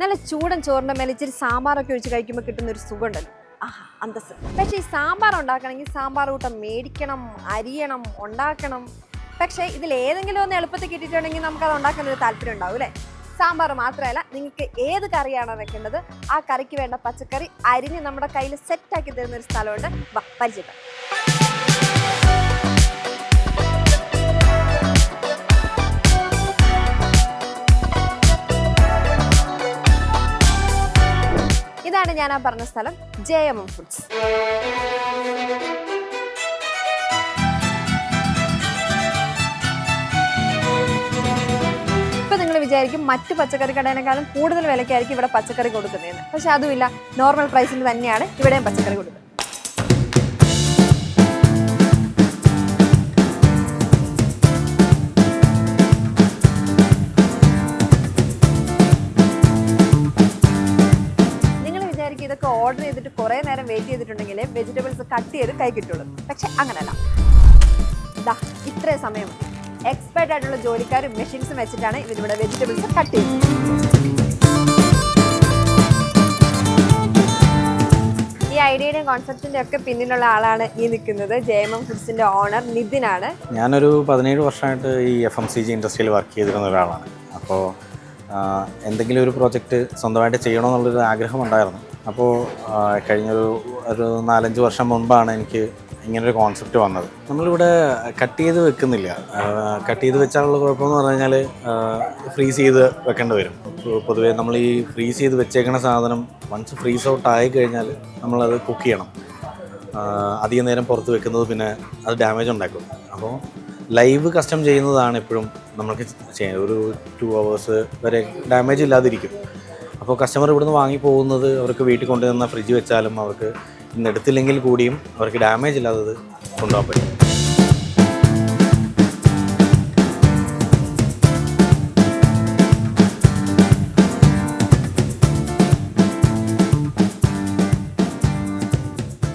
നല്ല ചൂടൻ ചോറിന്റെ മേലെ ഇച്ചിരി സാമ്പാറൊക്കെ ഒഴിച്ച് കഴിക്കുമ്പോൾ കിട്ടുന്ന ഒരു സുഖമുണ്ടല്ലോ അന്തസ് പക്ഷേ ഈ സാമ്പാർ ഉണ്ടാക്കണമെങ്കിൽ സാമ്പാർ കൂട്ടം മേടിക്കണം അരിയണം ഉണ്ടാക്കണം. പക്ഷേ ഇതിൽ ഏതെങ്കിലും ഒന്ന് എളുപ്പത്തിൽ കിട്ടിയിട്ടുണ്ടെങ്കിൽ നമുക്ക് അത് ഉണ്ടാക്കാൻ ഒരു താല്പര്യം ഉണ്ടാവും അല്ലേ? സാമ്പാർ മാത്രമല്ല നിങ്ങൾക്ക് ഏത് കറിയാണോ വെക്കേണ്ടത് ആ കറിക്ക് വേണ്ട പച്ചക്കറി അരിഞ്ഞ് നമ്മുടെ കയ്യിൽ സെറ്റാക്കി തരുന്ന ഒരു സ്ഥലമുണ്ട്. പരിചയപ്പെടാം. ഇതാണ് ഞാൻ ആ പറഞ്ഞ സ്ഥലം ജെ എം എം ഫുഡ്സ് നിങ്ങൾ വിചാരിക്കും മറ്റു പച്ചക്കറി കടേനേക്കാളും കൂടുതൽ വിലക്കായിരിക്കും ഇവിടെ പച്ചക്കറി കൊടുക്കുന്നതെന്ന്. പക്ഷെ അതുമില്ല. നോർമൽ പ്രൈസിന് തന്നെയാണ് ഇവിടെയും പച്ചക്കറി കൊടുക്കുന്നത്. ഇതൊക്കെ ഓർഡർ ചെയ്തിട്ട് കുറേ നേരം വെയിറ്റ് ചെയ്തിട്ടുണ്ടെങ്കിൽ വെജിറ്റബിൾസ് കട്ട് ചെയ്ത് കൈ കിട്ടുള്ളൂ. പക്ഷെ അങ്ങനല്ല. ദാ ഇത്രയും സമയം. എക്സ്പെർട്ട് ആയിട്ടുള്ള ജോലിക്കാരും മെഷീൻസും വെച്ചിട്ടാണ് ഇതിവിടെ വെജിറ്റബിൾസ് കട്ട് ചെയ്യുന്നത് ഈ ഐഡിയയുടെയും കോൺസെപ്റ്റിന്റെ ഒക്കെ പിന്നിലുള്ള ആളാണ് ഈ നിൽക്കുന്നത്. ജെ എം എം ഫുഡ്സിന്റെ ഓണർ നിതിനാണ്. ഞാനൊരു പതിനേഴ് വർഷമായിട്ട് ഈ എഫ് എം സി ജി ഇൻഡസ്ട്രിയിൽ വർക്ക് ചെയ്തിരുന്ന ഒരാളാണ്. അപ്പോൾ എന്തെങ്കിലും ഒരു പ്രോജക്റ്റ് സ്വന്തമായിട്ട് ചെയ്യണമെന്നുള്ളൊരു ആഗ്രഹം ഉണ്ടായിരുന്നു. അപ്പോൾ കഴിഞ്ഞൊരു ഒരു നാലഞ്ച് വർഷം മുൻപാണ് എനിക്ക് ഇങ്ങനൊരു കോൺസെപ്റ്റ് വന്നത്. നമ്മളിവിടെ കട്ട് ചെയ്ത് വെക്കുന്നില്ല. കട്ട് ചെയ്ത് വെച്ചാലുള്ള കുഴപ്പമെന്ന് പറഞ്ഞു കഴിഞ്ഞാൽ ഫ്രീസ് ചെയ്ത് വെക്കേണ്ടി വരും. പൊതുവേ നമ്മൾ ഈ ഫ്രീസ് ചെയ്ത് വെച്ചേക്കുന്ന സാധനം വൺസ് ഫ്രീസ് ഔട്ട് ആയി കഴിഞ്ഞാൽ നമ്മളത് കുക്ക് ചെയ്യണം. അധികം നേരം പുറത്ത് വെക്കുന്നത് പിന്നെ അത് ഡാമേജ് ഉണ്ടാക്കും. അപ്പോൾ ലൈവ് കസ്റ്റം ചെയ്യുന്നതാണ് എപ്പോഴും നമുക്ക് ചെയ്യുന്നത് ഒരു ടു അവേഴ്സ് വരെ ഡാമേജ് ഇല്ലാതിരിക്കും. അപ്പോൾ കസ്റ്റമർ ഇവിടുന്ന് വാങ്ങി പോകുന്നത് അവർക്ക് വീട്ടിൽ കൊണ്ടുവന്ന ഫ്രിഡ്ജ് വെച്ചാലും അവർക്ക് ഇന്ന് എടുത്തില്ലെങ്കിൽ കൂടിയും അവർക്ക് ഡാമേജ് ഇല്ലാത്തത് കൊണ്ടുപോകാൻ പറ്റും.